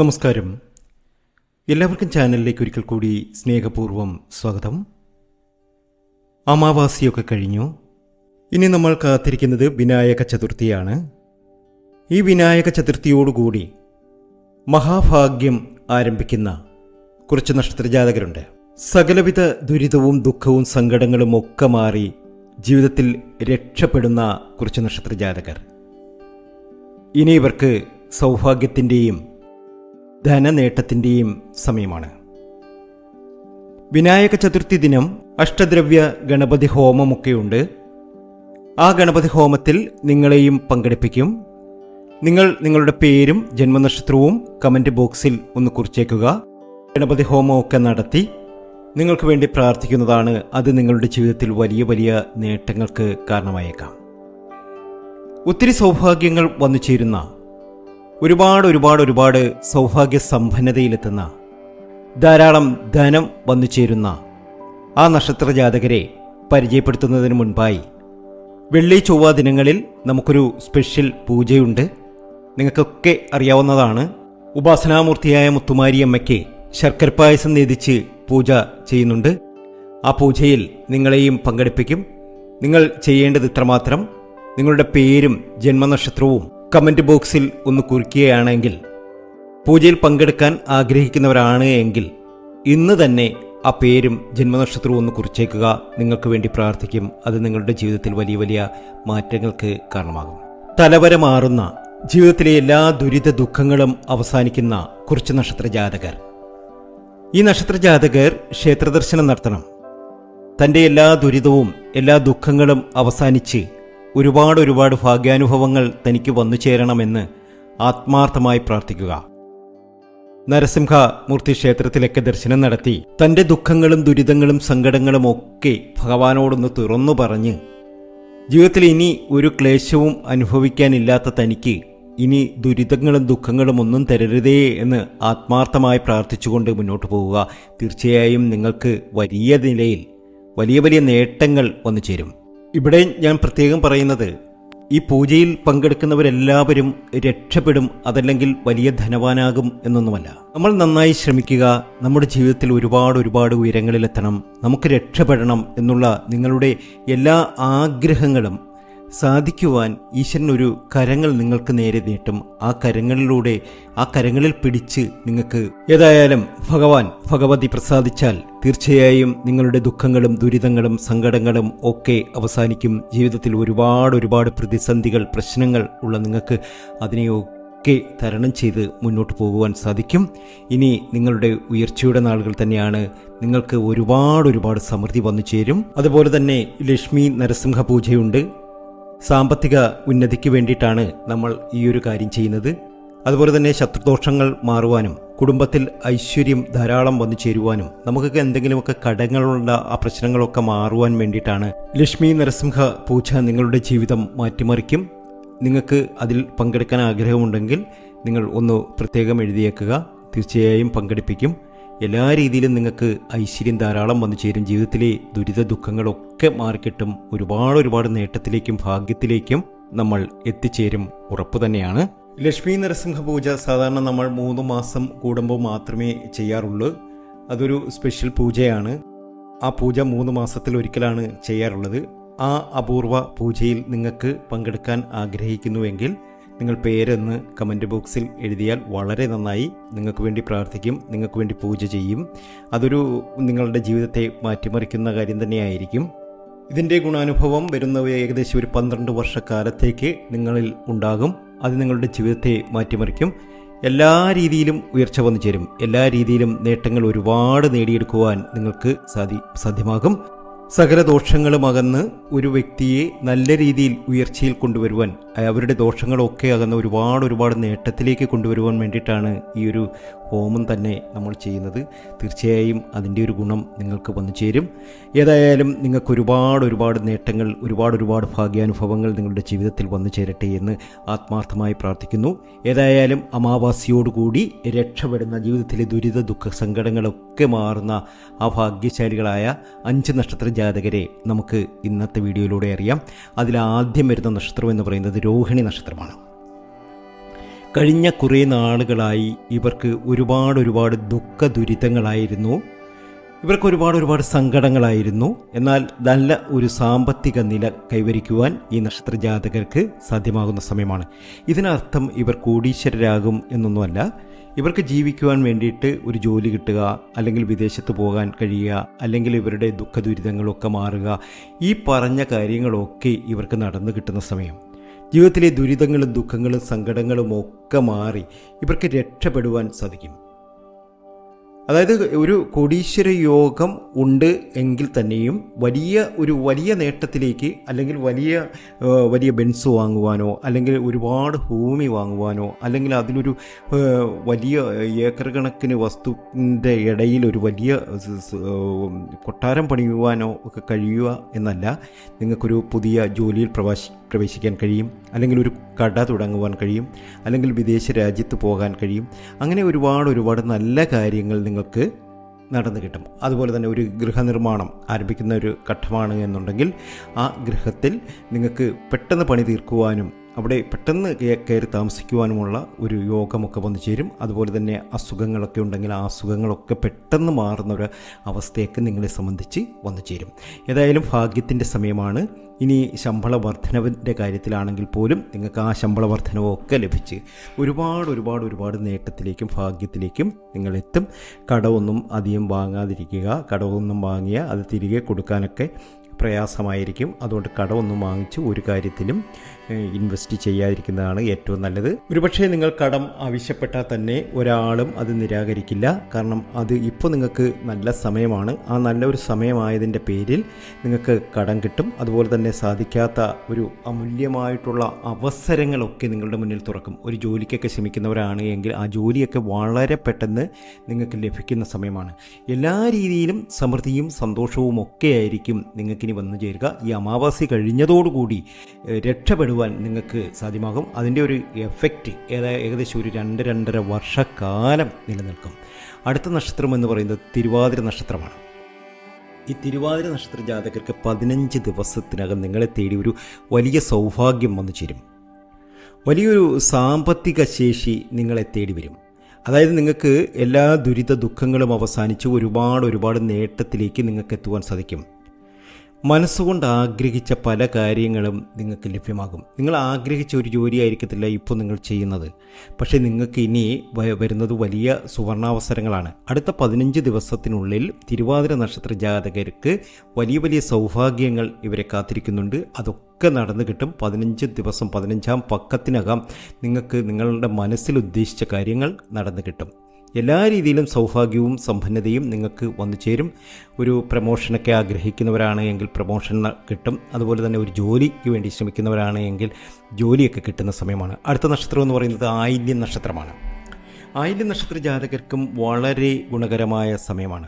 നമസ്കാരം. എല്ലാവർക്കും ചാനലിലേക്ക് ഒരിക്കൽ കൂടി സ്നേഹപൂർവം സ്വാഗതം. അമാവാസിയൊക്കെ കഴിഞ്ഞു. ഇനി നമ്മൾ കാത്തിരിക്കുന്നത് വിനായക ചതുർത്ഥിയാണ്. ഈ വിനായക ചതുർത്ഥിയോടുകൂടി മഹാഭാഗ്യം ആരംഭിക്കുന്ന കുറച്ച് നക്ഷത്രജാതകരുണ്ട്. സകലവിധ ദുരിതവും ദുഃഖവും സങ്കടങ്ങളും ഒക്കെ മാറി ജീവിതത്തിൽ രക്ഷപ്പെടുന്ന കുറച്ച് നക്ഷത്രജാതകർ. ഇനി ഇവർക്ക് സൗഭാഗ്യത്തിന്റെയും ധനനേട്ടത്തിന്റെയും സമയമാണ്. വിനായക ചതുർത്ഥി ദിനം അഷ്ടദ്രവ്യ ഗണപതി ഹോമമൊക്കെയുണ്ട്. ആ ഗണപതി ഹോമത്തിൽ നിങ്ങളെയും പങ്കെടുപ്പിക്കും. നിങ്ങൾ നിങ്ങളുടെ പേരും ജന്മനക്ഷത്രവും കമന്റ് ബോക്സിൽ ഒന്ന് കുറിച്ചേക്കുക. ഗണപതി ഹോമമൊക്കെ നടത്തി നിങ്ങൾക്ക് വേണ്ടി പ്രാർത്ഥിക്കുന്നതാണ് അത് നിങ്ങളുടെ ജീവിതത്തിൽ വലിയ വലിയ നേട്ടങ്ങൾക്ക് കാരണമായേക്കാം. ഒത്തിരി സൗഭാഗ്യങ്ങൾ വന്നു ചേരുന്ന ഒരുപാട് ഒരുപാട് ഒരുപാട് സൗഭാഗ്യ സമ്പന്നതയിലെത്തുന്ന ധാരാളം ധനം വന്നു ചേരുന്ന ആ നക്ഷത്ര ജാതകരെ പരിചയപ്പെടുത്തുന്നതിന് മുൻപായി വെള്ളി ചൊവ്വ ദിനങ്ങളിൽ നമുക്കൊരു സ്പെഷ്യൽ പൂജയുണ്ട്. നിങ്ങൾക്കൊക്കെ അറിയാവുന്നതാണ്. ഉപാസനാമൂർത്തിയായ മുത്തുമാരിയമ്മയ്ക്ക് ശർക്കര പായസം നേതിച്ച് പൂജ ചെയ്യുന്നുണ്ട്. ആ പൂജയിൽ നിങ്ങളെയും പങ്കെടുപ്പിക്കും. നിങ്ങൾ ചെയ്യേണ്ടത് ഇത്രമാത്രം. നിങ്ങളുടെ പേരും ജന്മനക്ഷത്രവും കമന്റ് ബോക്സിൽ ഒന്ന് കുറിക്കുകയാണെങ്കിൽ പൂജയിൽ പങ്കെടുക്കാൻ ആഗ്രഹിക്കുന്നവരാണ് എങ്കിൽ ഇന്ന് തന്നെ ആ പേരും ജന്മനക്ഷത്രവും ഒന്ന് കുറിച്ചേക്കുക. നിങ്ങൾക്ക് വേണ്ടി പ്രാർത്ഥിക്കും. അത് നിങ്ങളുടെ ജീവിതത്തിൽ വലിയ വലിയ മാറ്റങ്ങൾക്ക് കാരണമാകും. തലവര മാറുന്ന ജീവിതത്തിലെ എല്ലാ ദുരിത ദുഃഖങ്ങളും അവസാനിക്കുന്ന കുറച്ച് നക്ഷത്ര ജാതകർ. ഈ നക്ഷത്ര ജാതകർ ക്ഷേത്രദർശനം നടത്തണം. തന്റെ എല്ലാ ദുരിതവും എല്ലാ ദുഃഖങ്ങളും അവസാനിച്ച് ഒരുപാട് ഒരുപാട് ഭാഗ്യാനുഭവങ്ങൾ തനിക്ക് വന്നു ചേരണമെന്ന് ആത്മാർത്ഥമായി പ്രാർത്ഥിക്കുക. നരസിംഹ മൂർത്തി ക്ഷേത്രത്തിലൊക്കെ ദർശനം നടത്തി തന്റെ ദുഃഖങ്ങളും ദുരിതങ്ങളും സങ്കടങ്ങളും ഒക്കെ ഭഗവാനോടൊന്ന് തുറന്നു പറഞ്ഞ് ജീവിതത്തിൽ ഇനി ഒരു ക്ലേശവും അനുഭവിക്കാനില്ലാത്ത തനിക്ക് ഇനി ദുരിതങ്ങളും ദുഃഖങ്ങളും ഒന്നും തരരുതേ എന്ന് ആത്മാർത്ഥമായി പ്രാർത്ഥിച്ചുകൊണ്ട് മുന്നോട്ട് പോവുക. തീർച്ചയായും നിങ്ങൾക്ക് വലിയ നിലയിൽ വലിയ വലിയ നേട്ടങ്ങൾ വന്നു ചേരും. ഇവിടെ ഞാൻ പ്രത്യേകം പറയുന്നത് ഈ പൂജയിൽ പങ്കെടുക്കുന്നവരെല്ലാവരും രക്ഷപ്പെടും അതല്ലെങ്കിൽ വലിയ ധനവാനാകും എന്നൊന്നുമല്ല. നമ്മൾ നന്നായി ശ്രമിക്കുക നമ്മുടെ ജീവിതത്തിൽ ഒരുപാട് ഒരുപാട് ഉയരങ്ങളിലെത്തണം നമുക്ക് രക്ഷപ്പെടണം എന്നുള്ള നിങ്ങളുടെ എല്ലാ ആഗ്രഹങ്ങളും സാധിക്കുവാൻ ഈശ്വരൻ ഒരു കരങ്ങൾ നിങ്ങൾക്ക് നേരെ നീട്ടും. ആ കരങ്ങളിലൂടെ ആ കരങ്ങളിൽ പിടിച്ച് നിങ്ങൾക്ക് ഏതായാലും ഭഗവാൻ ഭഗവതി പ്രസാദിച്ചാൽ തീർച്ചയായും നിങ്ങളുടെ ദുഃഖങ്ങളും ദുരിതങ്ങളും സങ്കടങ്ങളും ഒക്കെ അവസാനിക്കും. ജീവിതത്തിൽ ഒരുപാട് ഒരുപാട് പ്രതിസന്ധികൾ പ്രശ്നങ്ങൾ ഉള്ള നിങ്ങൾക്ക് അതിനെയൊക്കെ തരണം ചെയ്ത് മുന്നോട്ട് പോകുവാൻ സാധിക്കും. ഇനി നിങ്ങളുടെ ഉയർച്ചയുടെ നാളുകൾ തന്നെയാണ്. നിങ്ങൾക്ക് ഒരുപാട് ഒരുപാട് സമൃദ്ധി വന്നു ചേരും അതുപോലെ തന്നെ ലക്ഷ്മി നരസിംഹ പൂജയുണ്ട്. സാമ്പത്തിക ഉന്നതിക്ക് വേണ്ടിയിട്ടാണ് നമ്മൾ ഈ ഒരു കാര്യം ചെയ്യുന്നത്. അതുപോലെ തന്നെ ശത്രുദോഷങ്ങൾ മാറുവാനും കുടുംബത്തിൽ ഐശ്വര്യം ധാരാളം വന്നു ചേരുവാനും നമുക്കൊക്കെ എന്തെങ്കിലുമൊക്കെ കടങ്ങളുള്ള ആ പ്രശ്നങ്ങളൊക്കെ മാറുവാൻ വേണ്ടിയിട്ടാണ് ലക്ഷ്മി നരസിംഹ പൂജ നിങ്ങളുടെ ജീവിതം മാറ്റിമറിക്കും. നിങ്ങൾക്ക് അതിൽ പങ്കെടുക്കാൻ ആഗ്രഹമുണ്ടെങ്കിൽ നിങ്ങൾ ഒന്ന് പ്രത്യേകം എഴുതിയേക്കുക. തീർച്ചയായും പങ്കെടുപ്പിക്കും. എല്ലാ രീതിയിലും നിങ്ങൾക്ക് ഐശ്വര്യം ധാരാളം വന്നു ചേരും. ജീവിതത്തിലെ ദുരിത ദുഃഖങ്ങളൊക്കെ മാറിക്കിട്ടും. ഒരുപാട് ഒരുപാട് നേട്ടത്തിലേക്കും ഭാഗ്യത്തിലേക്കും നമ്മൾ എത്തിച്ചേരും. ഉറപ്പ് തന്നെയാണ്. ലക്ഷ്മി നരസിംഹ പൂജ സാധാരണ നമ്മൾ മൂന്ന് മാസം കൂടുമ്പോൾ മാത്രമേ ചെയ്യാറുള്ളൂ. അതൊരു സ്പെഷ്യൽ പൂജയാണ്. ആ പൂജ മൂന്ന് മാസത്തിൽ ഒരിക്കലാണ് ചെയ്യാറുള്ളത്. ആ അപൂർവ പൂജയിൽ നിങ്ങൾക്ക് പങ്കെടുക്കാൻ ആഗ്രഹിക്കുന്നുവെങ്കിൽ നിങ്ങൾ പേരെന്ന് കമന്റ് ബോക്സിൽ എഴുതിയാൽ വളരെ നന്നായി നിങ്ങൾക്ക് വേണ്ടി പ്രാർത്ഥിക്കും നിങ്ങൾക്ക് വേണ്ടി പൂജ ചെയ്യും. അതൊരു നിങ്ങളുടെ ജീവിതത്തെ മാറ്റിമറിക്കുന്ന കാര്യം തന്നെയായിരിക്കും. ഇതിന്റെ ഗുണാനുഭവം വരുന്ന ഏകദേശം ഒരു പന്ത്രണ്ട് വർഷക്കാലത്തേക്ക് നിങ്ങളിൽ ഉണ്ടാകും. അത് നിങ്ങളുടെ ജീവിതത്തെ മാറ്റിമറിക്കും. എല്ലാ രീതിയിലും ഉയർച്ച വന്നു ചേരും. എല്ലാ രീതിയിലും നേട്ടങ്ങൾ ഒരുപാട് നേടിയെടുക്കുവാൻ നിങ്ങൾക്ക് സാധി സാധ്യമാകും. സകല ദോഷങ്ങളും അകന്ന് ഒരു വ്യക്തിയെ നല്ല രീതിയിൽ ഉയർച്ചയിൽ കൊണ്ടുവരുവാൻ അവരുടെ ദോഷങ്ങളൊക്കെ അകന്ന് ഒരുപാട് ഒരുപാട് നേട്ടത്തിലേക്ക് കൊണ്ടുവരുവാൻ വേണ്ടിയിട്ടാണ് ഈ ഒരു ഹോമം തന്നെ നമ്മൾ ചെയ്യുന്നത്. തീർച്ചയായും അതിന്റെ ഒരു ഗുണം നിങ്ങൾക്ക് വന്നു ചേരും. ഏതായാലും നിങ്ങൾക്ക് ഒരുപാട് ഒരുപാട് നേട്ടങ്ങൾ ഒരുപാട് ഒരുപാട് ഭാഗ്യാനുഭവങ്ങൾ നിങ്ങളുടെ ജീവിതത്തിൽ വന്നു ചേരട്ടെ എന്ന് ആത്മാർത്ഥമായി പ്രാർത്ഥിക്കുന്നു. ഏതായാലും അമാവാസിയോടുകൂടി രക്ഷപ്പെടുന്ന ജീവിതത്തിലെ ദുരിത ദുഃഖ സങ്കടങ്ങളൊക്കെ മാറുന്ന ആ ഭാഗ്യശാലികളായ അഞ്ച് നക്ഷത്ര ജാതകരെ നമുക്ക് ഇന്നത്തെ വീഡിയോയിലൂടെ അറിയാം. അതിലാദ്യം വരുന്ന നക്ഷത്രം എന്ന് പറയുന്നത് രോഹിണി നക്ഷത്രമാണ്. കഴിഞ്ഞ കുറേ നാളുകളായി ഇവർക്ക് ഒരുപാട് ഒരുപാട് ദുഃഖ ദുരിതങ്ങളായിരുന്നു. ഇവർക്ക് ഒരുപാട് ഒരുപാട് സങ്കടങ്ങളായിരുന്നു. എന്നാൽ നല്ല ഒരു സാമ്പത്തിക നില കൈവരിക്കുവാൻ ഈ നക്ഷത്ര ജാതകർക്ക് സാധ്യമാകുന്ന സമയമാണ്. ഇതിനർത്ഥം ഇവർ കോടീശ്വരരാകും എന്നൊന്നുമല്ല. ഇവർക്ക് ജീവിക്കുവാൻ വേണ്ടിയിട്ട് ഒരു ജോലി കിട്ടുക അല്ലെങ്കിൽ വിദേശത്ത് പോകാൻ കഴിയുക അല്ലെങ്കിൽ ഇവരുടെ ദുഃഖ ദുരിതങ്ങളൊക്കെ മാറുക ഈ പറഞ്ഞ കാര്യങ്ങളൊക്കെ ഇവർക്ക് നടന്നു കിട്ടുന്ന സമയം. ജീവിതത്തിലെ ദുരിതങ്ങളും ദുഃഖങ്ങളും സങ്കടങ്ങളും ഒക്കെ മാറി ഇവർക്ക് രക്ഷപ്പെടുവാൻ സാധിക്കും. അതായത് ഒരു കോടീശ്വര യോഗം ഉണ്ട് എങ്കിൽ തന്നെയും വലിയ ഒരു വലിയ നേട്ടത്തിലേക്ക് അല്ലെങ്കിൽ വലിയ വലിയ ബെൻസ് വാങ്ങുവാനോ അല്ലെങ്കിൽ ഒരുപാട് ഭൂമി വാങ്ങുവാനോ അല്ലെങ്കിൽ അതിലൊരു വലിയ ഏക്കർ കണക്കിന് വസ്തുവിന്റെ ഇടയിൽ ഒരു വലിയ കൊട്ടാരം പണിയുവാനോ ഒക്കെ കഴിയുക എന്നല്ല നിങ്ങൾക്കൊരു പുതിയ ജോലിയിൽ പ്രവാസി പ്രവേശിക്കാൻ കഴിയും അല്ലെങ്കിൽ ഒരു കട തുടങ്ങുവാൻ കഴിയും അല്ലെങ്കിൽ വിദേശ രാജ്യത്ത് പോകാൻ കഴിയും. അങ്ങനെ ഒരുപാട് ഒരുപാട് നല്ല കാര്യങ്ങൾ നിങ്ങൾക്ക് നടന്നു കിട്ടും. അതുപോലെ തന്നെ ഒരു ഗൃഹനിർമ്മാണം ആരംഭിക്കുന്ന ഒരു ഘട്ടമാണ് എന്നുണ്ടെങ്കിൽ ആ ഗൃഹത്തിൽ നിങ്ങൾക്ക് പെട്ടെന്ന് പണി തീർക്കുവാനും അവിടെ പെട്ടെന്ന് കയറി താമസിക്കുവാനുമുള്ള ഒരു യോഗമൊക്കെ വന്നു ചേരും. അതുപോലെ തന്നെ അസുഖങ്ങളൊക്കെ ഉണ്ടെങ്കിൽ ആ അസുഖങ്ങളൊക്കെ പെട്ടെന്ന് മാറുന്ന ഒരു അവസ്ഥയൊക്കെ നിങ്ങളെ സംബന്ധിച്ച് വന്നു ചേരും. ഏതായാലും ഭാഗ്യത്തിന്റെ സമയമാണ്. ഇനി ശമ്പള വർധനവിന്റെ കാര്യത്തിലാണെങ്കിൽ പോലും നിങ്ങൾക്ക് ആ ശമ്പള വർധനവൊക്കെ ലഭിച്ച് ഒരുപാട് ഒരുപാട് ഒരുപാട് നേട്ടത്തിലേക്കും ഭാഗ്യത്തിലേക്കും നിങ്ങൾ എത്തും കടമൊന്നും അധികം വാങ്ങാതിരിക്കുക കടമൊന്നും വാങ്ങിയാൽ അത് തിരികെ കൊടുക്കാനൊക്കെ പ്രയാസമായിരിക്കും. അതുകൊണ്ട് കടമൊന്നും വാങ്ങിച്ച് ഒരു കാര്യത്തിലും ഇൻവെസ്റ്റ് ചെയ്യാതിരിക്കുന്നതാണ് ഏറ്റവും നല്ലത്. ഒരുപക്ഷെ നിങ്ങൾ കടം ആവശ്യപ്പെട്ടാൽ തന്നെ ഒരാളും അത് നിരാകരിക്കില്ല. കാരണം അത് ഇപ്പോൾ നിങ്ങൾക്ക് നല്ല സമയമാണ്. ആ നല്ലൊരു സമയമായതിന്റെ പേരിൽ നിങ്ങൾക്ക് കടം കിട്ടും. അതുപോലെ തന്നെ സാധിക്കാത്ത ഒരു അമൂല്യമായിട്ടുള്ള അവസരങ്ങളൊക്കെ നിങ്ങളുടെ മുന്നിൽ തുറക്കും. ഒരു ജോലിക്കൊക്കെ ശ്രമിക്കുന്നവരാണ് എങ്കിൽ ആ ജോലിയൊക്കെ വളരെ പെട്ടെന്ന് നിങ്ങൾക്ക് ലഭിക്കുന്ന സമയമാണ്. എല്ലാ രീതിയിലും സമൃദ്ധിയും സന്തോഷവും ഒക്കെ ആയിരിക്കും നിങ്ങൾക്കിനി വന്നു ചേരുക. ഈ അമാവാസി കഴിഞ്ഞതോടുകൂടി രക്ഷപ്പെടുവാൻ നിങ്ങൾക്ക് സാധ്യമാകും. അതിന്റെ ഒരു എഫക്റ്റ് ഏതാ ഏകദേശം ഒരു രണ്ട് രണ്ടര വർഷക്കാലം നിലനിൽക്കും. അടുത്ത നക്ഷത്രം എന്ന് പറയുന്നത് തിരുവാതിര നക്ഷത്രമാണ്. ഈ തിരുവാതിര നക്ഷത്ര ജാതകർക്ക് പതിനഞ്ച് ദിവസത്തിനകം നിങ്ങളെ തേടി ഒരു വലിയ സൗഭാഗ്യം വന്നു ചേരും. വലിയൊരു സാമ്പത്തിക ശേഷി നിങ്ങളെ തേടി വരും. അതായത് നിങ്ങൾക്ക് എല്ലാ ദുരിത ദുഃഖങ്ങളും അവസാനിച്ച് ഒരുപാട് ഒരുപാട് നേട്ടത്തിലേക്ക് നിങ്ങൾക്ക് എത്തുവാൻ സാധിക്കും. മനസ്സുകൊണ്ട് ആഗ്രഹിച്ച പല കാര്യങ്ങളും നിങ്ങൾക്ക് ലഭ്യമാകും. നിങ്ങൾ ആഗ്രഹിച്ച ഒരു ജോലി ആയിരിക്കത്തില്ല ഇപ്പോൾ നിങ്ങൾ ചെയ്യുന്നത്. പക്ഷേ നിങ്ങൾക്ക് ഇനി വരുന്നത് വലിയ സുവർണാവസരങ്ങളാണ്. അടുത്ത പതിനഞ്ച് ദിവസത്തിനുള്ളിൽ തിരുവാതിര നക്ഷത്ര ജാതകർക്ക് വലിയ വലിയ സൗഭാഗ്യങ്ങൾ ഇവരെ കാത്തിരിക്കുന്നുണ്ട്. അതൊക്കെ നടന്നു കിട്ടും. പതിനഞ്ച് ദിവസം പതിനഞ്ചാം പക്കത്തിനകം നിങ്ങൾക്ക് നിങ്ങളുടെ മനസ്സിൽ ഉദ്ദേശിച്ച കാര്യങ്ങൾ നടന്നു കിട്ടും. എല്ലാ രീതിയിലും സൗഭാഗ്യവും സമ്പന്നതയും നിങ്ങൾക്ക് വന്നു ചേരും. ഒരു പ്രമോഷനൊക്കെ ആഗ്രഹിക്കുന്നവരാണ് എങ്കിൽ പ്രമോഷൻ കിട്ടും. അതുപോലെ തന്നെ ഒരു ജോലിക്ക് വേണ്ടി ശ്രമിക്കുന്നവരാണ് എങ്കിൽ ജോലിയൊക്കെ കിട്ടുന്ന സമയമാണ്. അടുത്ത നക്ഷത്രം എന്ന് പറയുന്നത് ആയില്യം നക്ഷത്രമാണ്. ആയില്യം നക്ഷത്ര ജാതകർക്കും വളരെ ഗുണകരമായ സമയമാണ്.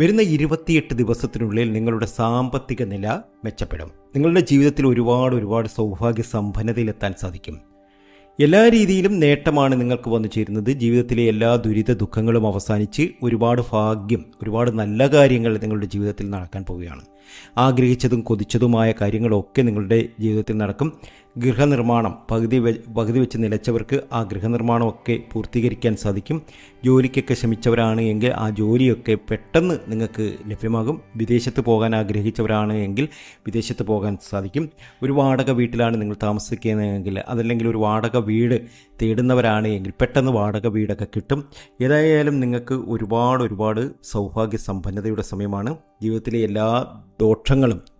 വരുന്ന ഇരുപത്തിയെട്ട് ദിവസത്തിനുള്ളിൽ നിങ്ങളുടെ സാമ്പത്തിക നില മെച്ചപ്പെടും. നിങ്ങളുടെ ജീവിതത്തിൽ ഒരുപാട് ഒരുപാട് സൗഭാഗ്യ സമ്പന്നതയിലെത്താൻ സാധിക്കും. എല്ലാ രീതിയിലും നേട്ടമാണ് നിങ്ങൾക്ക് വന്നു ചേരുന്നത്. ജീവിതത്തിലെ എല്ലാ ദുരിത ദുഃഖങ്ങളും അവസാനിച്ച് ഒരുപാട് ഭാഗ്യം ഒരുപാട് നല്ല കാര്യങ്ങൾ നിങ്ങളുടെ ജീവിതത്തിൽ നടക്കാൻ പോവുകയാണ്. ആഗ്രഹിച്ചതും കൊതിച്ചതുമായ കാര്യങ്ങളൊക്കെ നിങ്ങളുടെ ജീവിതത്തിൽ നടക്കും. ഗൃഹനിർമ്മാണം പകുതി പകുതി വെച്ച് നിലച്ചവർക്ക് ആ ഗൃഹനിർമ്മാണമൊക്കെ പൂർത്തീകരിക്കാൻ സാധിക്കും. ജോലിക്കൊക്കെ ശ്രമിച്ചവരാണ് എങ്കിൽ ആ ജോലിയൊക്കെ പെട്ടെന്ന് നിങ്ങൾക്ക് ലഭ്യമാകും. വിദേശത്ത് പോകാൻ ആഗ്രഹിച്ചവരാണ് എങ്കിൽ വിദേശത്ത് പോകാൻ സാധിക്കും. ഒരു വാടക വീട്ടിലാണ് നിങ്ങൾ താമസിക്കുന്നതെങ്കിൽ അതല്ലെങ്കിൽ ഒരു വാടക വീട് തേടുന്നവരാണ് എങ്കിൽ പെട്ടെന്ന് വാടക വീടൊക്കെ കിട്ടും. ഏതായാലും നിങ്ങൾക്ക് ഒരുപാട് ഒരുപാട് സൗഭാഗ്യ സമ്പന്നതയുടെ സമയമാണ്. ജീവിതത്തിലെ എല്ലാ ദോഷങ്ങളും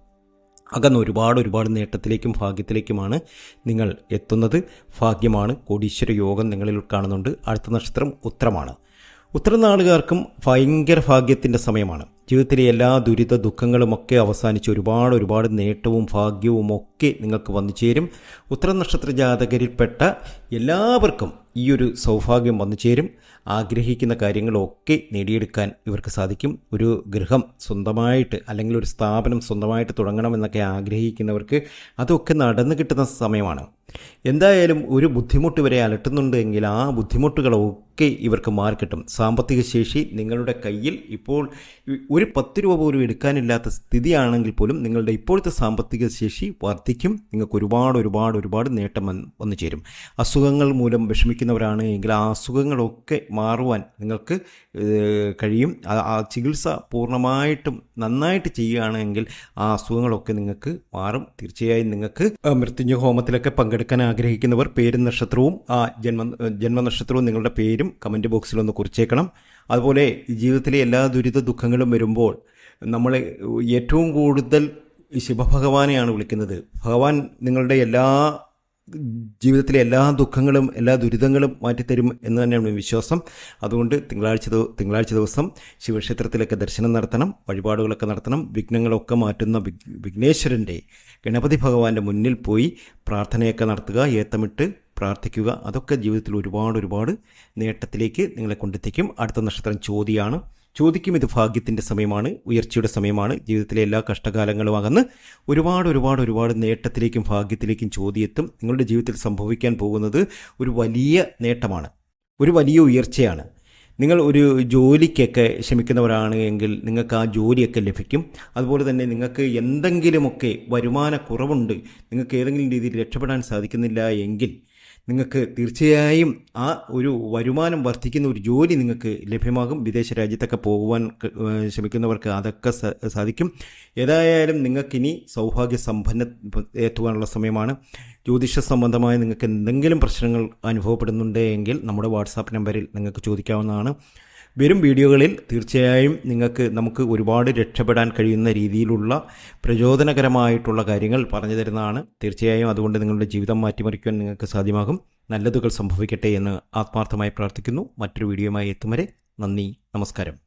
അകന്ന് ഒരുപാട് ഒരുപാട് നേട്ടത്തിലേക്കും ഭാഗ്യത്തിലേക്കുമാണ് നിങ്ങൾ എത്തുന്നത്. ഭാഗ്യമാണ്. കോടീശ്വര യോഗം നിങ്ങളിൽ കാണുന്നുണ്ട്. അടുത്ത നക്ഷത്രം ഉത്തരമാണ് ഉത്തരനാളുകാർക്കും ഭയങ്കര ഭാഗ്യത്തിന്റെ സമയമാണ്. ജീവിതത്തിലെ എല്ലാ ദുരിത ദുഃഖങ്ങളുമൊക്കെ അവസാനിച്ച് ഒരുപാട് ഒരുപാട് നേട്ടവും ഭാഗ്യവും ഒക്കെ നിങ്ങൾക്ക് വന്നു ചേരും. ഉത്തര നക്ഷത്ര ജാതകരിൽപ്പെട്ട എല്ലാവർക്കും ഈ ഒരു സൗഭാഗ്യം വന്നു ചേരും. ആഗ്രഹിക്കുന്ന കാര്യങ്ങളൊക്കെ നേടിയെടുക്കാൻ ഇവർക്ക് സാധിക്കും. ഒരു ഗൃഹം സ്വന്തമായിട്ട് അല്ലെങ്കിൽ ഒരു സ്ഥാപനം സ്വന്തമായിട്ട് തുടങ്ങണമെന്നൊക്കെ ആഗ്രഹിക്കുന്നവർക്ക് അതൊക്കെ നടന്നു കിട്ടുന്ന സമയമാണ്. എന്തായാലും ഒരു ബുദ്ധിമുട്ട് ഇവരെ അലട്ടുന്നുണ്ടെങ്കിൽ ആ ബുദ്ധിമുട്ടുകളൊക്കെ ഇവർക്ക് മാറിക്കിട്ടും സാമ്പത്തിക ശേഷി നിങ്ങളുടെ കയ്യിൽ ഇപ്പോൾ ഒരു പത്ത് രൂപ പോലും എടുക്കാനില്ലാത്ത സ്ഥിതിയാണെങ്കിൽ പോലും നിങ്ങളുടെ ഇപ്പോഴത്തെ സാമ്പത്തിക ശേഷി വർദ്ധിക്കും. നിങ്ങൾക്ക് ഒരുപാട് ഒരുപാട് ഒരുപാട് നേട്ടം വന്നു ചേരും. അസുഖങ്ങൾ മൂലം വിഷമിക്കുന്നവരാണ് എങ്കിൽ ആ അസുഖങ്ങളൊക്കെ മാറുവാൻ നിങ്ങൾക്ക് കഴിയും. ആ- ചികിത്സ പൂർണമായിട്ടും നന്നായിട്ട് ചെയ്യുകയാണെങ്കിൽ ആ അസുഖങ്ങളൊക്കെ നിങ്ങൾക്ക് മാറും. തീർച്ചയായും നിങ്ങൾക്ക് മൃത്യുഞ്ജ ഹോമത്തിലൊക്കെ ഹോമത്തിലൊക്കെ പങ്കെടുക്കാൻ ആഗ്രഹിക്കുന്നവർ പേരും നക്ഷത്രവും ആ ജന്മ ജന്മനക്ഷത്രവും നിങ്ങളുടെ പേരും കമന്റ് ബോക്സിൽ ഒന്ന് കുറിച്ചേക്കണം. അതുപോലെ ജീവിതത്തിലെ എല്ലാ ദുരിത ദുഃഖങ്ങളും വരുമ്പോൾ നമ്മൾ ഏറ്റവും കൂടുതൽ ശിവഭഗവാനെയാണ് വിളിക്കുന്നത്. ഭഗവാൻ നിങ്ങളുടെ എല്ലാ ജീവിതത്തിലെ എല്ലാ ദുഃഖങ്ങളും എല്ലാ ദുരിതങ്ങളും മാറ്റിത്തരും എന്ന് തന്നെയാണ് വിശ്വാസം. അതുകൊണ്ട് തിങ്കളാഴ്ച തിങ്കളാഴ്ച ദിവസം ശിവക്ഷേത്രത്തിലൊക്കെ ദർശനം നടത്തണം വഴിപാടുകളൊക്കെ നടത്തണം വിഘ്നങ്ങളൊക്കെ മാറ്റുന്ന വിഘ്- വിഘ്നേശ്വരന്റെ ഗണപതി ഭഗവാന്റെ മുന്നിൽ പോയി പ്രാർത്ഥനയൊക്കെ നടത്തുക ഏത്തമിട്ട് പ്രാർത്ഥിക്കുക. അതൊക്കെ ജീവിതത്തിൽ ഒരുപാട് ഒരുപാട് നേട്ടത്തിലേക്ക് നിങ്ങളെ കൊണ്ടെത്തിക്കും. അടുത്ത നക്ഷത്രം ചോതിയാണ്. ചോദിക്കും ഇത് ഭാഗ്യത്തിന്റെ സമയമാണ് ഉയർച്ചയുടെ സമയമാണ് ജീവിതത്തിലെ എല്ലാ കഷ്ടകാലങ്ങളും അകന്ന് ഒരുപാട് ഒരുപാട് ഒരുപാട് നേട്ടത്തിലേക്കും ഭാഗ്യത്തിലേക്കും ചോദ്യത്തും നിങ്ങളുടെ ജീവിതത്തിൽ സംഭവിക്കാൻ പോകുന്നത് ഒരു വലിയ നേട്ടമാണ് ഒരു വലിയ ഉയർച്ചയാണ്. നിങ്ങൾ ഒരു ജോലിക്കൊക്കെ ശ്രമിക്കുന്നവരാണ് എങ്കിൽ നിങ്ങൾക്ക് ആ ജോലിയൊക്കെ ലഭിക്കും. അതുപോലെ തന്നെ നിങ്ങൾക്ക് എന്തെങ്കിലുമൊക്കെ വരുമാന കുറവുണ്ട് നിങ്ങൾക്ക് ഏതെങ്കിലും രീതിയിൽ രക്ഷപ്പെടാൻ സാധിക്കുന്നില്ല എങ്കിൽ നിങ്ങൾക്ക് തീർച്ചയായും ആ ഒരു വരുമാനം വർദ്ധിക്കുന്ന ഒരു ജോലി നിങ്ങൾക്ക് ലഭ്യമാകും. വിദേശ രാജ്യത്തൊക്കെ പോകുവാൻ ശ്രമിക്കുന്നവർക്ക് അതൊക്കെ സാധിക്കും. ഏതായാലും നിങ്ങൾക്കിനി സൗഭാഗ്യ സമ്പന്ന എത്തുവാനുള്ള സമയമാണ്. ജ്യോതിഷ സംബന്ധമായ നിങ്ങൾക്ക് എന്തെങ്കിലും പ്രശ്നങ്ങൾ അനുഭവപ്പെടുന്നുണ്ടെങ്കിൽ നമ്മുടെ വാട്സാപ്പ് നമ്പറിൽ നിങ്ങൾക്ക് ചോദിക്കാവുന്നതാണ്. വരും വീഡിയോകളിൽ തീർച്ചയായും നിങ്ങൾക്ക് നമുക്ക് ഒരുപാട് രക്ഷപ്പെടാൻ കഴിയുന്ന രീതിയിലുള്ള പ്രചോദനകരമായിട്ടുള്ള കാര്യങ്ങൾ പറഞ്ഞു തരുന്നതാണ്. തീർച്ചയായും അതുകൊണ്ട് നിങ്ങളുടെ ജീവിതം മാറ്റിമറിക്കുവാൻ നിങ്ങൾക്ക് സാധ്യമാകും. നല്ലതുകൾ സംഭവിക്കട്ടെ എന്ന് ആത്മാർത്ഥമായി പ്രാർത്ഥിക്കുന്നു. മറ്റൊരു വീഡിയോയുമായി എത്തും വരെ നന്ദി. നമസ്കാരം.